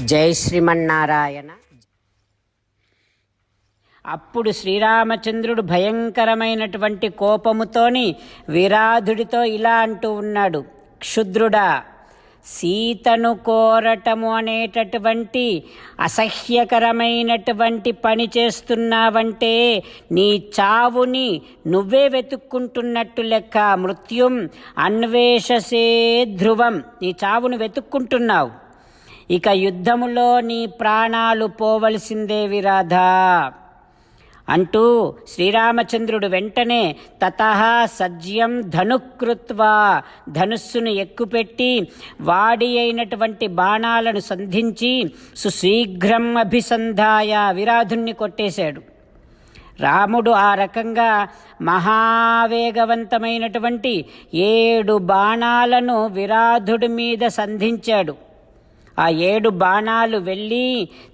జై శ్రీమన్నారాయణ. అప్పుడు శ్రీరామచంద్రుడు భయంకరమైనటువంటి కోపముతోని విరాధుడితో ఇలా అంటూ ఉన్నాడు క్షుద్రుడా సీతను కోరటము అనేటటువంటి అసహ్యకరమైనటువంటి పని చేస్తున్నావంటే నీ చావుని నువ్వే వెతుక్కుంటున్నట్టు లెక్క మృత్యుం అన్వేషసే ధ్రువం నీ చావును వెతుక్కుంటున్నావు. ఇక యుద్ధములో నీ ప్రాణాలు పోవలసిందే విరాధా అంటూ శ్రీరామచంద్రుడు వెంటనే తత సజ్యం ధనుకృత్వా ధనుస్సును ఎక్కుపెట్టి వాడి అయినటువంటి బాణాలను సంధించి సుశీఘ్రం అభిసంధాయ విరాధుణ్ణి కొట్టేశాడు. రాముడు ఆ రకంగా మహావేగవంతమైనటువంటి ఏడు బాణాలను విరాధుడి మీద సంధించాడు. ఆ ఏడు బాణాలు వెళ్ళి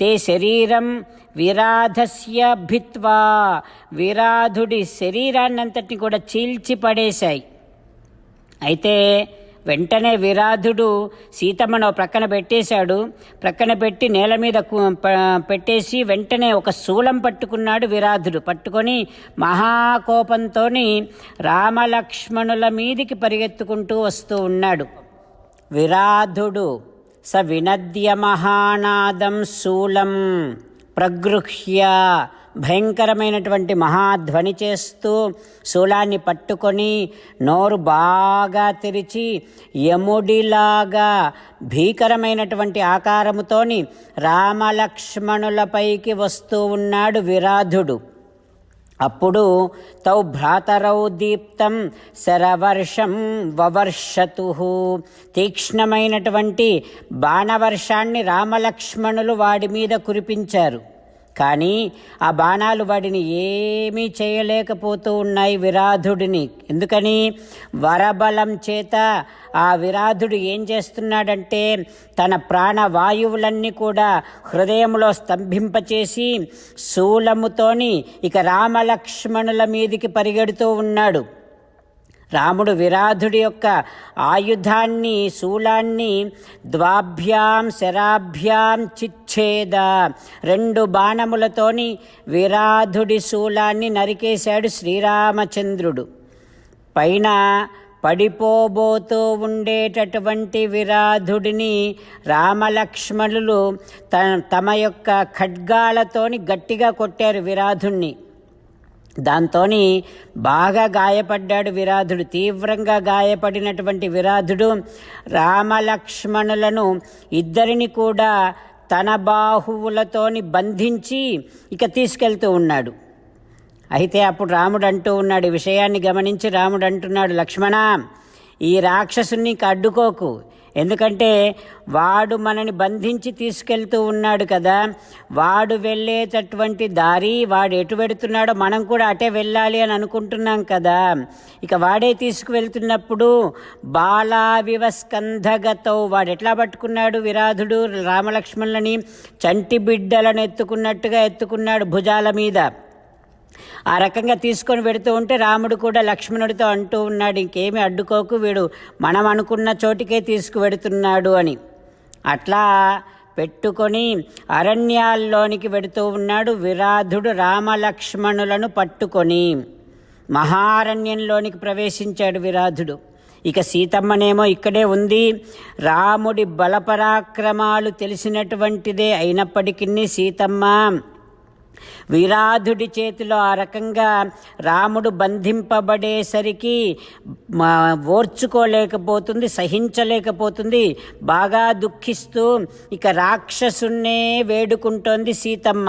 తే శరీరం విరాధస్య భిత్వా. విరాధుడి శరీరాన్నంతటిని కూడా చీల్చి పడేశాయి అయితే వెంటనే విరాధుడు సీతమ్మను ప్రక్కన పెట్టేశాడు. ప్రక్కన పెట్టి నేల మీద పెట్టేసి వెంటనే ఒక శూలం పట్టుకున్నాడు విరాధుడు. పట్టుకొని మహాకోపంతో రామలక్ష్మణుల మీదికి పరిగెత్తుకుంటూ వస్తూ ఉన్నాడు. విరాధుడు స వినద్య మహానాదం శూలం ప్రగృహ్య భయంకరమైనటువంటి మహాధ్వని చేస్తూ శూలాన్ని పట్టుకొని నోరు బాగా తెరిచి యముడిలాగా భీకరమైనటువంటి ఆకారముతోని రామలక్ష్మణులపైకి వస్తూ ఉన్నాడు విరాధుడు. అప్పుడు తౌ భ్రాతరౌ దీప్తం శరవర్షం వవర్షతు. తీక్ష్ణమైనటువంటి బాణవర్షాన్ని రామలక్ష్మణులు వాడి మీద కురిపించారు. కానీ ఆ బాణాలు వాడిని ఏమీ చేయలేకపోతూ ఉన్నాయి విరాధుడిని. ఎందుకని? వరబలం చేత ఆ విరాధుడు ఏం చేస్తున్నాడంటే తన ప్రాణవాయువులన్నీ కూడా హృదయంలో స్తంభింపచేసి శూలముతోని ఇక రామలక్ష్మణుల మీదికి పరిగెడుతూ ఉన్నాడు. రాముడు విరాధుడి యొక్క ఆయుధాన్ని శూలాన్ని ద్వాభ్యాం శరాభ్యాం చిచ్ఛేద. రెండు బాణములతోని విరాధుడి శూలాన్ని నరికేశాడు శ్రీరామచంద్రుడు. పైన పడిపోబోతూ ఉండేటటువంటి విరాధుడిని రామలక్ష్మణులు త తమ యొక్క ఖడ్గాలతోని గట్టిగా కొట్టారు విరాధుణ్ణి. దాంతో బాగా గాయపడ్డాడు విరాధుడు. తీవ్రంగా గాయపడినటువంటి విరాధుడు రామలక్ష్మణులను ఇద్దరిని కూడా తన బాహువులతోని బంధించి ఇక తీసుకెళ్తూ ఉన్నాడు. అయితే అప్పుడు రాముడు అంటూ ఉన్నాడు విషయాన్ని గమనించి రాముడు అంటున్నాడు లక్ష్మణ ఈ రాక్షసుని అడ్డుకోకు. ఎందుకంటే వాడు మనని బంధించి తీసుకెళ్తూ ఉన్నాడు కదా. వాడు వెళ్ళేటటువంటి దారి వాడు ఎటు వెడుతున్నాడో మనం కూడా అటే వెళ్ళాలి అని అనుకుంటున్నాం కదా. ఇక వాడే తీసుకువెళ్తున్నప్పుడు బాలా వివస్కంధగతో వాడు ఎట్లా పట్టుకున్నాడు విరాధుడు రామలక్ష్మణులని చంటి బిడ్డలను ఎత్తుకున్నట్టుగా ఎత్తుకున్నాడు భుజాల మీద. ఆ రకంగా తీసుకొని పెడుతూ ఉంటే రాముడు కూడా లక్ష్మణుడితో అంటూ ఉన్నాడు ఇంకేమి అడ్డుకోకు వీడు మనం అనుకున్న చోటికే తీసుకువెడుతున్నాడు అని. అట్లా పెట్టుకొని అరణ్యాల్లోనికి వెడుతూ ఉన్నాడు విరాధుడు రామలక్ష్మణులను పట్టుకొని. మహారణ్యంలోనికి ప్రవేశించాడు విరాధుడు. ఇక సీతమ్మనేమో ఇక్కడే ఉంది. రాముడి బలపరాక్రమాలు తెలిసినటువంటిదే అయినప్పటికీ సీతమ్మ వీరాధుడి చేతిలో ఆ రకంగా రాముడు బంధింపబడేసరికి ఓర్చుకోలేకపోతుంది సహించలేకపోతుంది బాగా దుఃఖిస్తూ ఇక రాక్షసున్నే వేడుకుంటోంది సీతమ్మ.